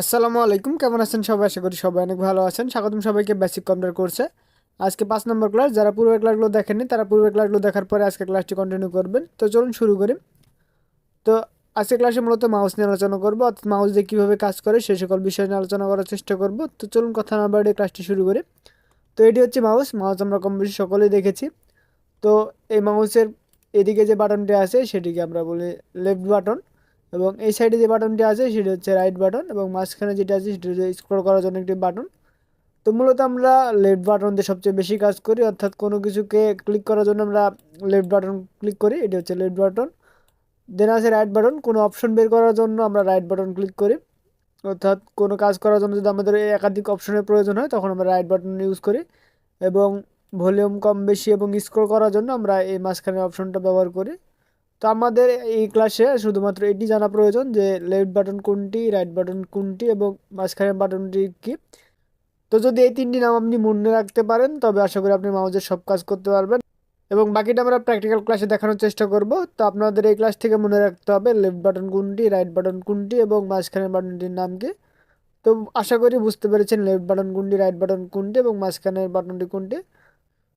আসসালামু আলাইকুম, কেমন আছেন সবাই? আশা করি সবাই অনেক ভালো আছেন। স্বাগতম সবাইকে বেসিক কম্পিউটার কোর্সে আজকে পাঁচ নম্বর ক্লাস যারা পূর্বের ক্লাসগুলো দেখেননি, তারা পূর্বের ক্লাসগুলো দেখার পরে আজকে ক্লাসটি কন্টিনিউ করবেন। তো চলুন শুরু করি। তো আজকে ক্লাসে মূলত মাউস নিয়ে আলোচনা করব, অর্থাৎ মাউস দিয়ে কীভাবে কাজ করে সেই সকল বিষয় নিয়ে আলোচনা করার চেষ্টা করব। তো চলুন কথা না বাড়িয়ে ক্লাসটি শুরু করি। তো এটি হচ্ছে মাউস মাউস আমরা কম বেশি সকলেই দেখেছি। তো এই মাউসের এদিকে যে বাটনটি আছে, সেটিকে আমরা বলি লেফট বাটন এবং এই সাইডে যে বাটনটি আছে, সেটি হচ্ছে রাইট বাটন এবং মাঝখানে যেটা আছে, সেটি হচ্ছে স্ক্রল করার জন্য একটি বাটন তো মূলত আমরা লেফট বাটন দিয়ে সবচেয়ে বেশি কাজ করি, অর্থাৎ কোনো কিছুকে ক্লিক করার জন্য আমরা লেফট বাটন ক্লিক করি, এটি হচ্ছে লেফট বাটন দেন আছে রাইট বাটন কোনো অপশন বের করার জন্য আমরা রাইট বাটন ক্লিক করি। অর্থাৎ কোনো কাজ করার জন্য যদি আমাদের একাধিক অপশনের প্রয়োজন হয়, তখন আমরা রাইট বাটন ইউজ করি। এবং ভলিউম কম বেশি এবং স্ক্রল করার জন্য আমরা এই মাঝখানের অপশনটা ব্যবহার করি। তো আমাদের এই ক্লাসে শুধুমাত্র এটি জানা প্রয়োজন যে লেফট বাটন কোনটি রাইট বাটন কোনটি এবং মাঝখানের বাটনটি কী। তো যদি এই তিনটি নাম আপনি মনে রাখতে পারেন, তবে আশা করি আপনি মাউজের সব কাজ করতে পারবেন। এবং বাকিটা আমরা প্র্যাকটিক্যাল ক্লাসে দেখানোর চেষ্টা করব। তো আপনাদের এই ক্লাস থেকে মনে রাখতে হবে লেফট বাটন কোনটি রাইট বাটন কোনটি এবং মাঝখানের বাটনটির নাম কি। তো আশা করি বুঝতে পেরেছেন লেফট বাটন কোনটি রাইট বাটন কোনটি এবং মাঝখানের বাটনটি কোনটি।